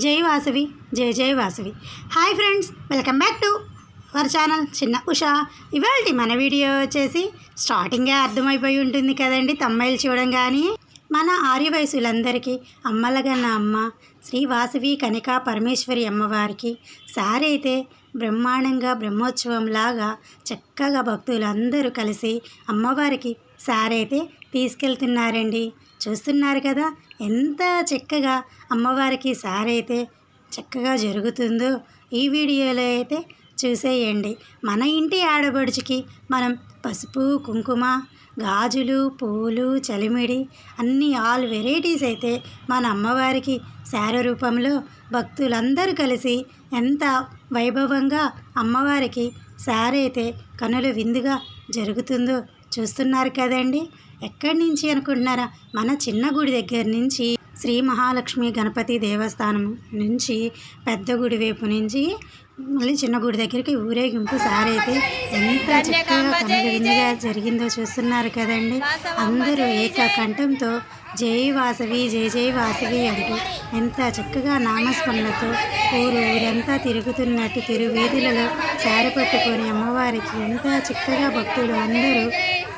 జై వాసవి జై జై Vasavi. Hi friends welcome back to our channel Chinna Usha ఇవాళ మన వీడియో వచ్చేసి స్టార్టింగే అర్థమైపోయి ఉంటుంది కదండి తమ్మాయిలు చూడంగానే. మన ఆర్యవయసులందరికీ అమ్మలగన్న అమ్మ శ్రీ వాసవి కనికా పరమేశ్వరి అమ్మవారికి సారి అయితే బ్రహ్మాండంగా బ్రహ్మోత్సవంలాగా చక్కగా భక్తులందరూ కలిసి అమ్మవారికి సారి అయితే తీసుకెళ్తున్నారండి. చూస్తున్నారు కదా ఎంత చక్కగా అమ్మవారికి సారి అయితే చక్కగా జరుగుతుందో ఈ వీడియోలో అయితే చూసేయండి. మన ఇంటి ఆడబడుచుకి మనం పసుపు కుంకుమ గాజులు పూలు చలిమిడి అన్ని ఆల్ వెరైటీస్ అయితే మన అమ్మవారికి శార రూపంలో భక్తులందరూ కలిసి ఎంత వైభవంగా అమ్మవారికి శార అయితే కనుల విందుగా జరుగుతుందో చూస్తున్నారు కదండి. ఎక్కడి నుంచి అనుకుంటున్నారా? మన చిన్న గుడి దగ్గర నుంచి శ్రీ మహాలక్ష్మి గణపతి దేవస్థానం నుంచి పెద్ద గుడి వైపు నుంచి మళ్ళీ చిన్న గుడి దగ్గరికి ఊరేగింపు సారైతే ఎంత చక్కగా కనువిందుగా జరిగిందో చూస్తున్నారు కదండి. అందరూ ఏకకంఠంతో జై వాసవి జై జై వాసవి అంటూ ఎంత చక్కగా నామస్మరణతో ఊరు ఊరంతా తిరుగుతున్నట్టు తిరు వీధులలో సారి పట్టుకొని అమ్మవారికి ఎంత చక్కగా భక్తులు అందరూ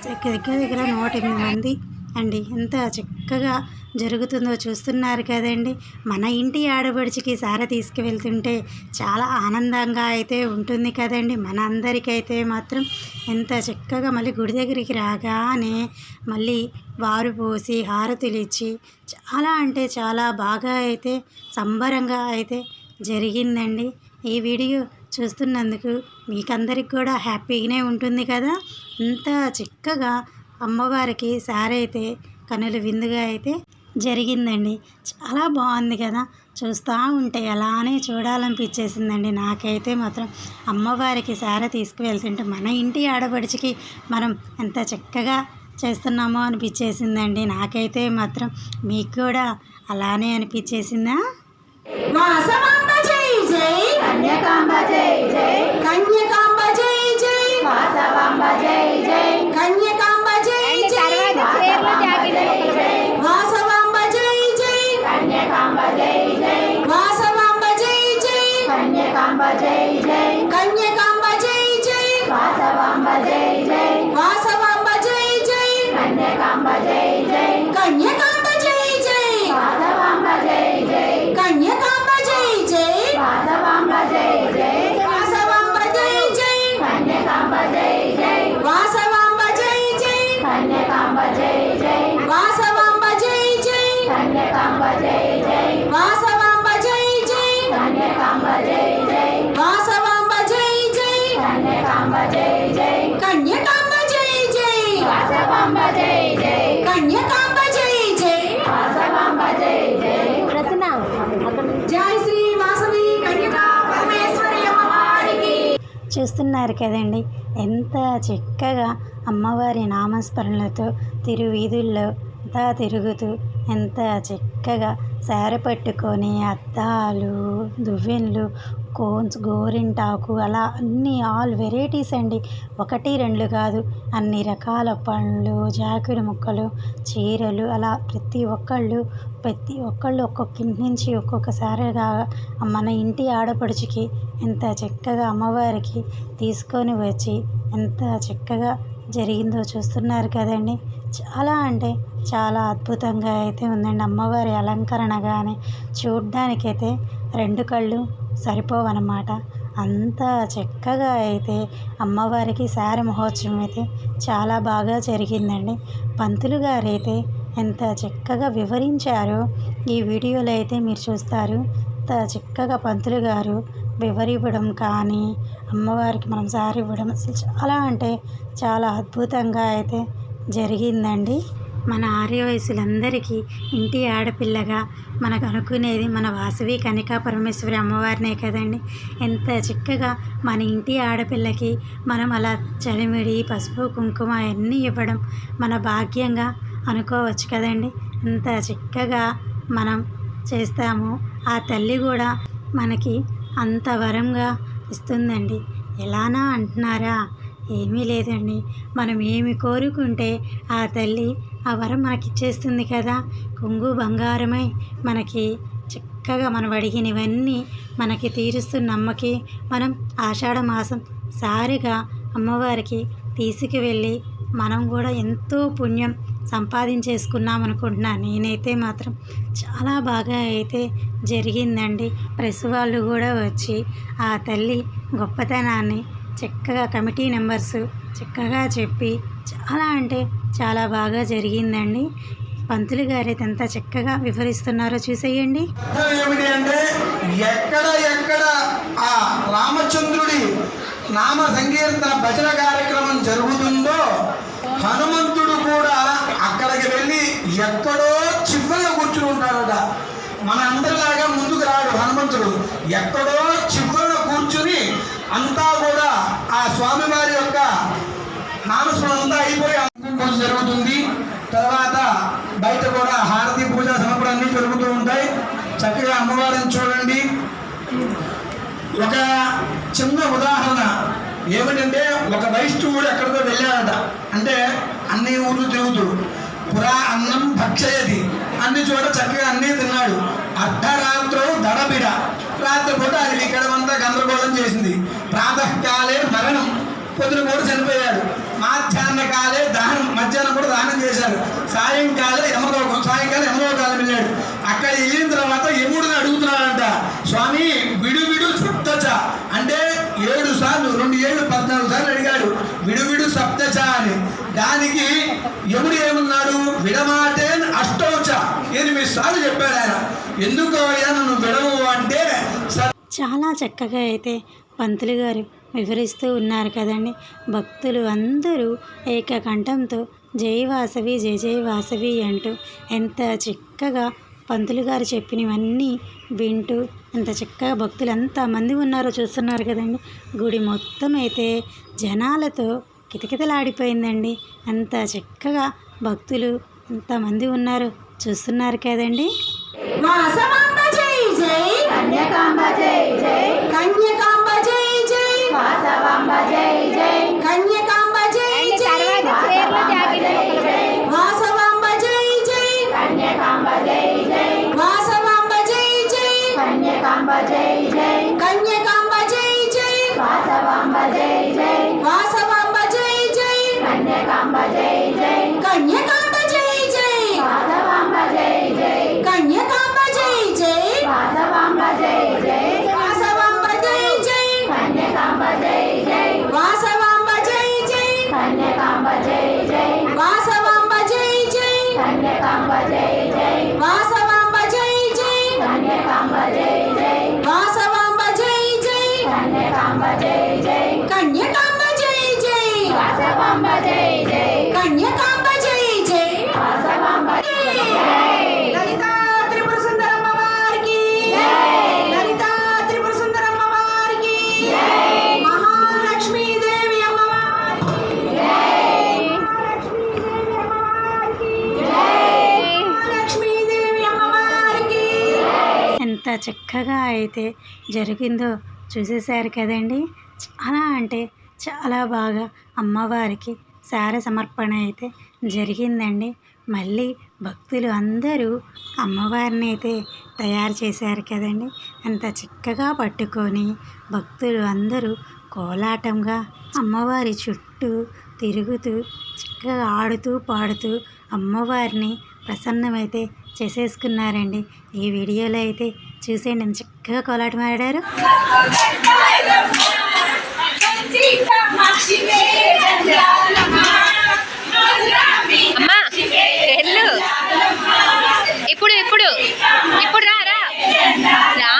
దగ్గర దగ్గర నూట ఎనిమిది మంది అండి. ఎంత చక్కగా జరుగుతుందో చూస్తున్నారు కదండి. మన ఇంటి ఆడబడిచికి సార తీసుకువెళ్తుంటే చాలా ఆనందంగా అయితే ఉంటుంది కదండి. మన అందరికైతే మాత్రం ఎంత చక్కగా మళ్ళీ గుడి దగ్గరికి రాగానే మళ్ళీ వారు పోసి హారతులు ఇచ్చి చాలా అంటే చాలా బాగా అయితే సంబరంగా అయితే జరిగిందండి. ఈ వీడియో చూస్తున్నందుకు మీకందరికి కూడా హ్యాపీగానే ఉంటుంది కదా. ఇంత చక్కగా అమ్మవారికి సారీ అయితే కనుల విందుగా అయితే జరిగిందండి. చాలా బాగుంది కదా? చూస్తూ ఉంటే అలానే చూడాలనిపించేసిందండి. నాకైతే మాత్రం అమ్మవారికి సార తీసుకువెళ్తుంటే మన ఇంటి ఆడపడిచికి మనం ఎంత చక్కగా చేస్తున్నామో అనిపించేసిందండి. నాకైతే మాత్రం మీకు కూడా అలానే అనిపించేసిందా? జై జై కన్యకాంబ జై జై కన్యకాంబ జై జై వాసవాంబ జై జై కన్యకాంబ జై జై వాసవాంబ జై జై వాసవాంబ జై జై కన్యకాంబ జై జై కన్యకాంబ జై జై వాసవాంబ జై జై కన్యకాంబ జై జై వాసవాంబ జై జై వాసవాంబ జై జై కన్యకాంబ జై జై వాసవాంబ జై జై కన్యకాంబ జై జై వాసవాంబ జై జై కన్యకాంబ జై కన్యకాంబ జై జై వాసవాంబ జై జై జై శ్రీ వాసవి కన్యకా పరమేశ్వరి అమ్మవారికి. చూస్తున్నారు కదండి ఎంత చక్కగా అమ్మవారి నామస్మరణలతో తిరువీధుల్లో అంతా తిరుగుతూ ఎంత చక్కగా సార పట్టుకొని అద్దాలు దువ్వెన్లు కోన్స్ గోరింటాకు అలా అన్ని ఆల్ వెరైటీస్ అండి. ఒకటి రెండు కాదు. అన్ని రకాల పండ్లు జాకెట్ ముక్కలు చీరలు అలా ప్రతి ఒక్కళ్ళు ప్రతి ఒక్కళ్ళు ఒక్కొక్క ఇంటి నుంచి ఒక్కొక్కసారిగా మన ఇంటి ఆడపడుచుకి ఎంత చక్కగా అమ్మవారికి తీసుకొని వచ్చి ఎంత చక్కగా జరిగిందో చూస్తున్నారు కదండి. చాలా అంటే చాలా అద్భుతంగా అయితే ఉందండి. అమ్మవారి అలంకరణ కానీ చూడ్డానికైతే రెండు కళ్ళు సరిపోవన్నమాట. అంత చక్కగా అయితే అమ్మవారికి శార మహోత్సవం అయితే చాలా బాగా జరిగిందండి. పంతులు గారు అయితే ఎంత చక్కగా వివరించారో ఈ వీడియోలో అయితే మీరు చూస్తారు. ఎంత చక్కగా పంతులు గారు వివరివ్వడం కానీ అమ్మవారికి మనం సారి ఇవ్వడం అసలు చాలా అంటే చాలా అద్భుతంగా అయితే జరిగిందండి. మన ఆర్య వయసులందరికీ ఇంటి ఆడపిల్లగా మనకు అనుకునేది మన వాసవి కనికా పరమేశ్వరి అమ్మవారినే కదండి. ఎంత చక్కగా మన ఇంటి ఆడపిల్లకి మనం అలా చలిమిడి పసుపు కుంకుమ అన్నీ ఇవ్వడం మన భాగ్యంగా అనుకోవచ్చు కదండి. ఎంత చక్కగా మనం చేస్తాము ఆ తల్లి కూడా మనకి అంత వరంగా ఇస్తుందండి. ఎలానా అంటున్నారా? ఏమీ లేదండి. మనం ఏమి కోరుకుంటే ఆ తల్లి ఆ వరం మనకి ఇచ్చేస్తుంది కదా. కొంగు బంగారమై మనకి చక్కగా చక్కగా మనం అడిగినవన్నీ మనకి తీరుస్తున్న అమ్మకి మనం ఆషాఢ మాసం సారిగా అమ్మవారికి తీసుకువెళ్ళి మనం కూడా ఎంతో పుణ్యం సంపాదించేసుకున్నాం అనుకుంటున్నా నేనైతే మాత్రం చాలా బాగా అయితే జరిగిందండి. ప్రెస్ వాళ్ళు కూడా వచ్చి ఆ తల్లి గొప్పతనాన్ని చక్కగా కమిటీ మెంబర్స్ చక్కగా చెప్పి చాలా అంటే చాలా బాగా జరిగిందండి. పంతులు గారు అయితే ఎంత చక్కగా వివరిస్తున్నారో చూసేయండి. ఏమిటి అంటే ఎక్కడ ఎక్కడ ఆ రామచంద్రుడి నామ సంకీర్తన భజన కార్యక్రమం జరుగుతుందో హనుమంతుడు కూడా అక్కడికి వెళ్ళి ఎక్కడో చివరిలో కూర్చుని ఉంటాడట. మన అందరిలాగా ముందుకు రాడు హనుమంతుడు. ఎక్కడో చివరిలో కూర్చుని అంతా కూడా ఆ స్వామివారి యొక్క నామస్మరణ అంతా అయిపోయి పూజ జరుగుతుంది. తర్వాత బయట కూడా హారతి పూజ సమర్పణ అన్ని జరుగుతూ ఉంటాయి. చక్కగా అమ్మవారిని చూడండి. ఒక చిన్న ఉదాహరణ ఏమిటంటే ఒక వైష్ణవుడు ఎక్కడికో వెళ్ళాడట. అంటే అన్ని ఊర్లు తిరుగుతూ పురా అన్నం భక్షయది అన్ని చోట చక్కగా అన్నీ తిన్నాడు. అర్ధరాత్రో దడబిడ. రాత్రిపూట అది ఇక్కడమంతా గందరగోళం చేసింది. ప్రాతకాలే మరణం. పొద్దున కూడా చనిపోయాడు. మాధ్యాహ్న కాలే దానం. మధ్యాహ్నం కూడా దానం చేశారు సాయంకాలం యమలోకం సాయంకాలం యమలోకాలం వెళ్ళాడు. అక్కడ వెళ్ళిన తర్వాత యముడిని అడుగుతున్నాడంట స్వామి విడు విడు సప్తచ. అంటే ఏడు సార్లు రెండు ఏళ్ళు పద్నాలుగు సార్లు అడిగాడు విడు విడు సప్తచ అని. దానికి యముడు ఏమన్నాడు విడమాటేన్ అష్టోచ ఎనిమిది సార్లు చెప్పాడు ఆయన. ఎందుకు అయ్యా నన్ను విడవు చాలా చక్కగా అయితే పంతులు గారు వివరిస్తూ ఉన్నారు కదండి. భక్తులు అందరూ ఏకకంఠంతో జై వాసవి జై జై వాసవి అంటూ ఎంత చక్కగా పంతులు గారు చెప్పినవన్నీ వింటూ ఎంత చక్కగా భక్తులు ఎంతమంది ఉన్నారో చూస్తున్నారు కదండి. గుడి మొత్తం అయితే జనాలతో కితకితలాడిపోయిందండి. అంత చక్కగా భక్తులు ఎంతమంది ఉన్నారో చూస్తున్నారు కదండి. జై కన్యకాంబ జై జై. కన్యకాంబ జై జై. వాసవాంబ జై జై. కన్యకాంబ ఎంత చక్కగా అయితే జరిగిందో చూసేశారు కదండి. చాలా అంటే చాలా బాగా అమ్మవారికి సార సమర్పణ అయితే జరిగిందండి. మళ్ళీ భక్తులు అందరూ అమ్మవారిని అయితే తయారు చేశారు కదండి. అంత చిక్కగా పట్టుకొని భక్తులు అందరూ కోలాటంగా అమ్మవారి చుట్టూ తిరుగుతూ చక్కగా ఆడుతూ పాడుతూ అమ్మవారిని ప్రసన్నమైతే చేసేసుకున్నారండి. ఈ వీడియోలో అయితే చూసేయండి. ఎంత చక్కగా కోలాటం ఆడారు. ఇప్పుడు ఇప్పుడు ఇప్పుడు రా రా.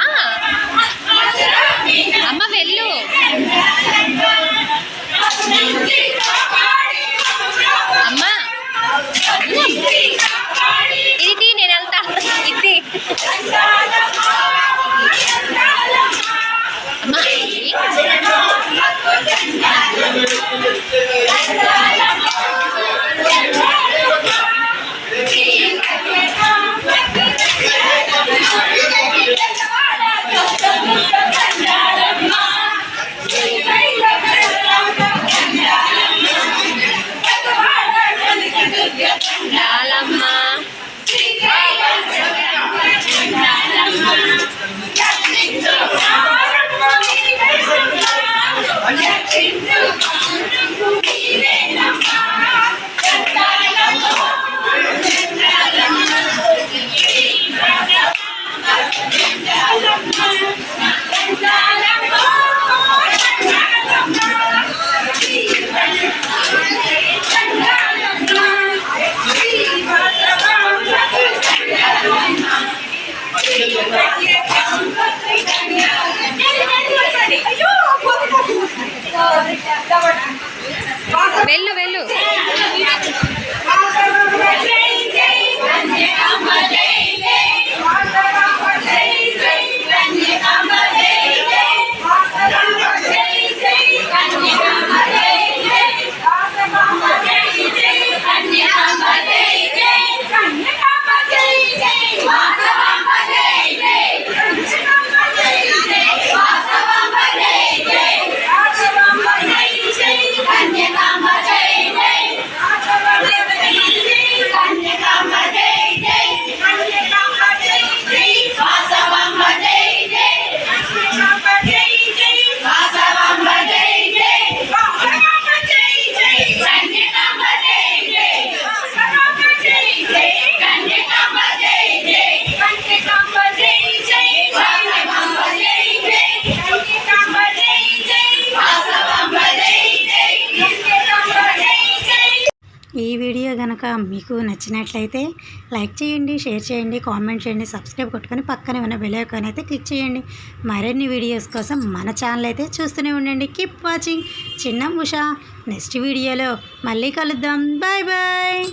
వెళ్ళు వెళ్ళు కనుక మీకు నచ్చినట్లయితే లైక్ చేయండి షేర్ చేయండి కామెంట్ చేయండి సబ్స్క్రైబ్ కొట్టుకొని పక్కనే ఉన్న బెల్ ఐకాన్ అయితే క్లిక్ చేయండి. మరిన్ని వీడియోస్ కోసం మన ఛానల్ అయితే చూస్తూనే ఉండండి. కీప్ వాచింగ్ చిన్న ఉషా నెక్స్ట్ వీడియోలో మళ్ళీ కలుద్దాం. Bye bye